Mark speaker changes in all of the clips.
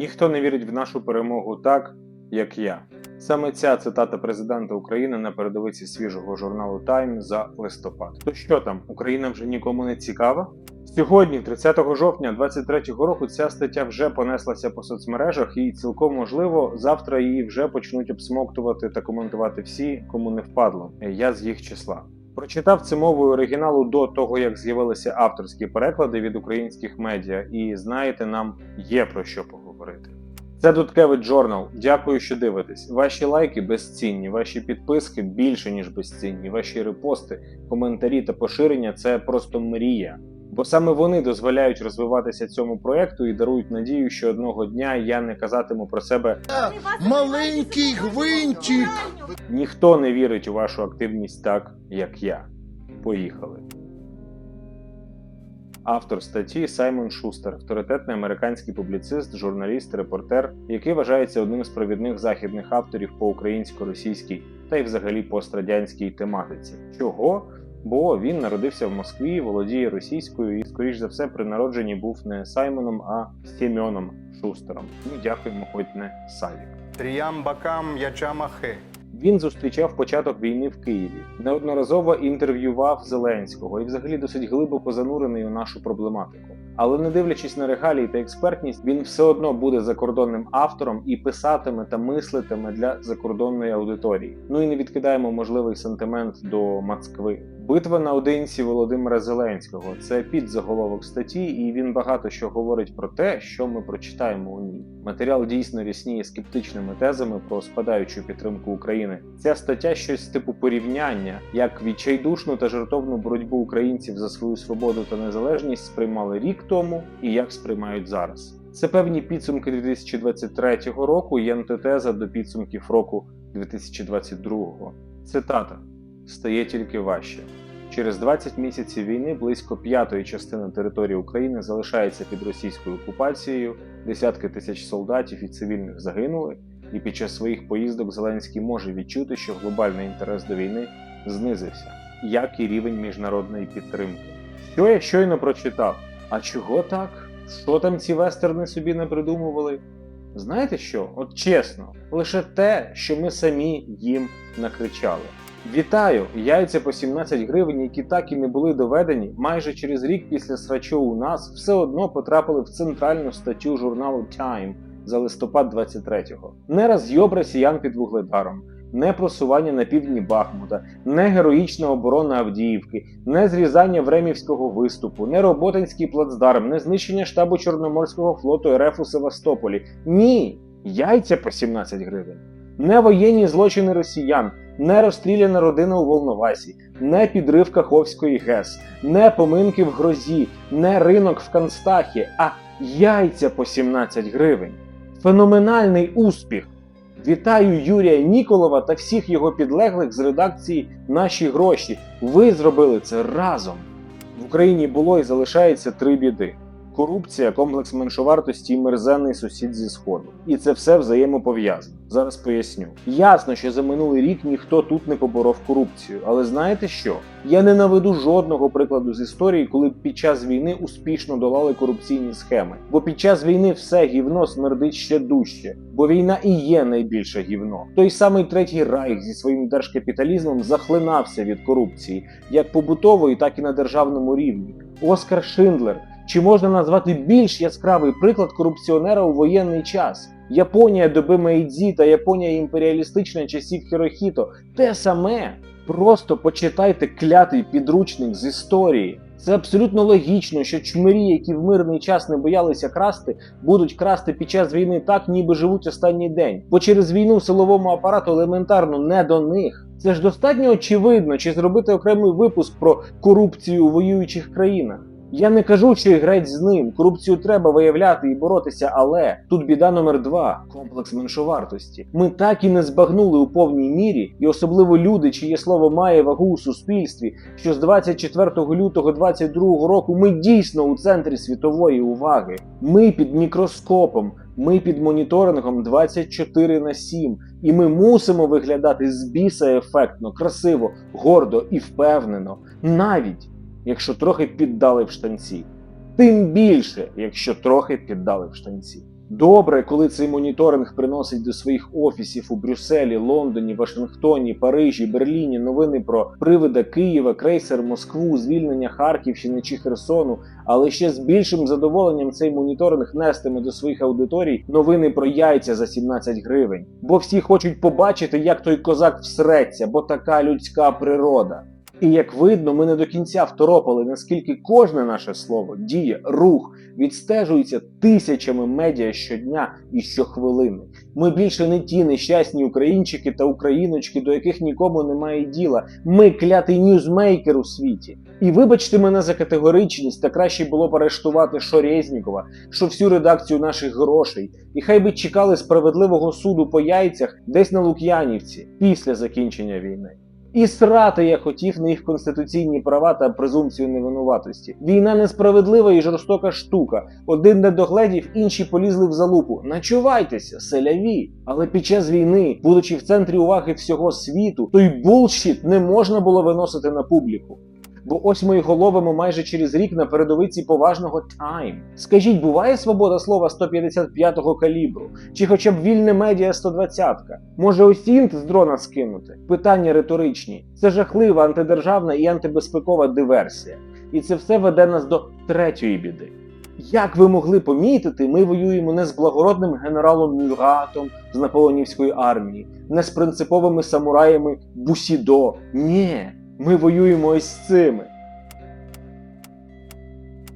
Speaker 1: Ніхто не вірить в нашу перемогу так, як я. Саме ця цитата президента України на передовиці свіжого журналу Time за листопад. То що там, Україна вже нікому не цікава? Сьогодні, 30 жовтня 2023 року, ця стаття вже понеслася по соцмережах, і цілком можливо, завтра її вже почнуть обсмоктувати та коментувати всі, кому не впадло. Я з їх числа. Прочитав це мовою оригіналу до того, як з'явилися авторські переклади від українських медіа, і знаєте, нам є про що поговорити. Це Дудкевич Джорнал. Дякую, що дивитесь. Ваші лайки безцінні, ваші підписки більше ніж безцінні. Ваші репости, коментарі та поширення це просто мрія. Бо саме вони дозволяють розвиватися цьому проекту і дарують надію, що одного дня я не казатиму про себе
Speaker 2: Маленький гвинтик.
Speaker 1: ніхто не вірить у вашу активність так, як я. Поїхали. Автор статті Саймон Шустер, авторитетний американський публіцист, журналіст, репортер, який вважається одним з провідних західних авторів по українсько-російській та й взагалі пострадянській тематиці. Чого? Бо він народився в Москві, володіє російською і, скоріш за все, при народженні був не Саймоном, а Сімеоном Шустером. Ну, дякуємо, хоч не Савік.
Speaker 2: Тріамбакам ячамахе.
Speaker 1: Він зустрічав початок війни в Києві, неодноразово інтерв'ював Зеленського і взагалі досить глибоко занурений у нашу проблематику. Але не дивлячись на регалії та експертність, він все одно буде закордонним автором і писатиме та мислитиме для закордонної аудиторії. Ну і не відкидаємо можливий сентимент до Москви. Битва наодинці Володимира Зеленського це підзаголовок статті, і він багато що говорить про те, що ми прочитаємо у ній. Матеріал дійсно рісніє скептичними тезами про спадаючу підтримку України. Ця стаття щось типу порівняння, як відчайдушну та жертовну боротьбу українців за свою свободу та незалежність сприймали рік тому і як сприймають зараз. Це певні підсумки 2023 року і антитеза до підсумків року 2022. Цитата стає тільки важче. Через 20 місяців війни близько п'ятої частини території України залишається під російською окупацією, десятки тисяч солдатів і цивільних загинули, і під час своїх поїздок Зеленський може відчути, що глобальний інтерес до війни знизився, як і рівень міжнародної підтримки. Що я щойно прочитав? А чого так? Що там ці вестерни собі не придумували? Знаєте що? От чесно, лише те, що ми самі їм накричали. Вітаю! Яйця по 17 гривень, які так і не були доведені, майже через рік після срачу у нас все одно потрапили в центральну статтю журналу Time за листопад 23-го. Не розйоб росіян під вугледаром, не просування на півдні Бахмута, не героїчна оборона Авдіївки, не зрізання Времівського виступу, не Роботинський плацдарм, не знищення штабу Чорноморського флоту РФ у Севастополі. Ні! Яйця по 17 гривень. Не воєнні злочини росіян, не розстріляна родина у Волновасі, не підрив Каховської ГЕС, не поминки в грозі, не ринок в Канстахі, а яйця по 17 гривень. Феноменальний успіх! Вітаю Юрія Ніколова та всіх його підлеглих з редакції Наші гроші. Ви зробили це разом. В Україні було і залишається три біди: корупція, комплекс меншовартості і мерзенний сусід зі сходу. І це все взаємопов'язано. Зараз поясню. Ясно, що за минулий рік ніхто тут не поборов корупцію, але знаєте що? Я не наведу жодного прикладу з історії, коли під час війни успішно долали корупційні схеми. Бо під час війни все гівно смердить ще дужче, бо війна і є найбільше гівно. Той самий третій райх зі своїм держкапіталізмом захлинався від корупції, як побутової, так і на державному рівні. Оскар Шиндлер. Чи можна назвати більш яскравий приклад корупціонера у воєнний час? Японія доби Мейдзі та Японія імперіалістична часів Хірохіто те саме. Просто почитайте клятий підручник з історії. Це абсолютно логічно, що чмирі, які в мирний час не боялися красти, будуть красти під час війни так, ніби живуть останній день. Бо через війну силовому апарату елементарно не до них. Це ж достатньо очевидно, чи зробити окремий випуск про корупцію у воюючих країнах. Я не кажу, що греть з ним. Корупцію треба виявляти і боротися, але тут біда номер два комплекс меншовартості. Ми так і не збагнули у повній мірі, і особливо люди, чиє слово має вагу у суспільстві, що з 24 лютого 22 року ми дійсно у центрі світової уваги. Ми під мікроскопом. Ми під моніторингом 24 на 7, і ми мусимо виглядати з біса ефектно, красиво, гордо і впевнено, навіть якщо трохи піддали в штанці. Тим більше, якщо трохи піддали в штанці. Добре, коли цей моніторинг приносить до своїх офісів у Брюсселі, Лондоні, Вашингтоні, Парижі, Берліні новини про привида Києва, крейсер Москву, звільнення Харківщини чи Херсону. Але ще з більшим задоволенням цей моніторинг нестиме до своїх аудиторій новини про яйця за 17 гривень. Бо всі хочуть побачити, як той козак всреться, бо така людська природа. І як видно, ми не до кінця второпали, наскільки кожне наше слово, діє, рух відстежується тисячами медіа щодня і щохвилини. Ми більше не ті нещасні українчики та україночки, до яких нікому немає діла. Ми клятий ньюзмейкер у світі. І вибачте мене за категоричність, та краще було б арештувати що Резнікова, що всю редакцію наших грошей, і хай би чекали справедливого суду по яйцях десь на Лук'янівці після закінчення війни. І срати я хотів на їх конституційні права та презумпцію невинуватості. Війна несправедлива і жорстока штука. Один не догледів, інші полізли в залупу. Начувайтеся, селяві. Але під час війни, будучи в центрі уваги всього світу, той булшіт не можна було виносити на публіку. Бо ось ми його ловимо майже через рік на передовиці поважного Time. Скажіть, буває свобода слова 155-го калібру? Чи хоча б вільне медіа 120-ка? Може осінт з дрона скинути? Питання риторичні. Це жахлива антидержавна і антибезпекова диверсія. І це все веде нас до третьої біди. Як ви могли помітити, ми воюємо не з благородним генералом Мюратом з наполеонівської армії, не з принциповими самураями Бусідо. Ні, ми воюємо ось з цими.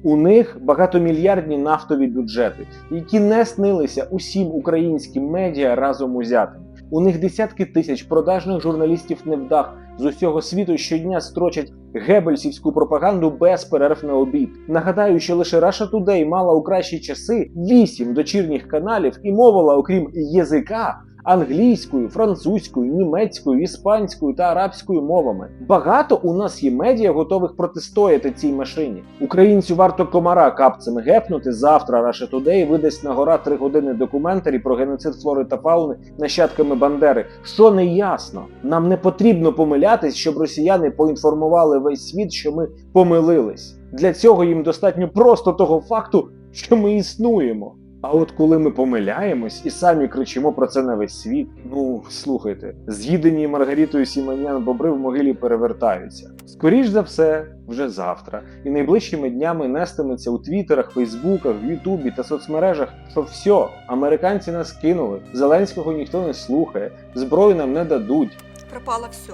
Speaker 1: У них багатомільярдні нафтові бюджети, які не снилися усім українським медіа разом узятим. У них десятки тисяч продажних журналістів невдах з усього світу щодня строчать гебельсівську пропаганду без перерв на обід. Нагадаю, що лише Russia Today мала у кращі часи вісім дочірніх каналів і мовила, окрім язика, англійською, французькою, німецькою, іспанською та арабською мовами. Багато у нас є медіа, готових протистояти цій машині. Українцю варто комара капцями гепнути. Завтра Russia Today видасть на гора три години документарі про геноцид флори та фауни нащадками Бандери. Що не ясно, нам не потрібно помилятись, щоб росіяни поінформували весь світ, що ми помилились. Для цього їм достатньо просто того факту, що ми існуємо. А от коли ми помиляємось і самі кричимо про це на весь світ, ну слухайте, з'їдені Маргарітою Сіманян бобри в могилі перевертаються. Скоріш за все, вже завтра, і найближчими днями нестиметься у твіттерах, фейсбуках, в Ютубі та соцмережах, що все, американці нас кинули, Зеленського ніхто не слухає, зброю нам не дадуть.
Speaker 3: пропало все.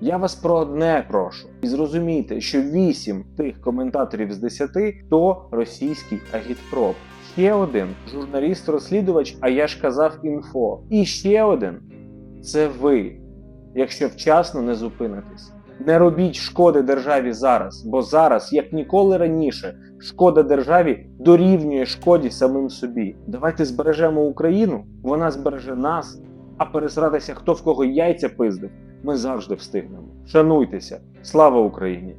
Speaker 1: Я вас про одне прошу. І зрозумійте, що 8 тих коментаторів з 10 то російський агітпроп. Ще один журналіст-розслідувач, а я ж казав інфо. І ще один це ви, якщо вчасно не зупинитесь. Не робіть шкоди державі зараз, бо зараз, як ніколи раніше, шкода державі дорівнює шкоді самим собі. Давайте збережемо Україну, вона збереже нас, а пересратися, хто в кого яйця пиздив, ми завжди встигнемо. Шануйтеся! Слава Україні!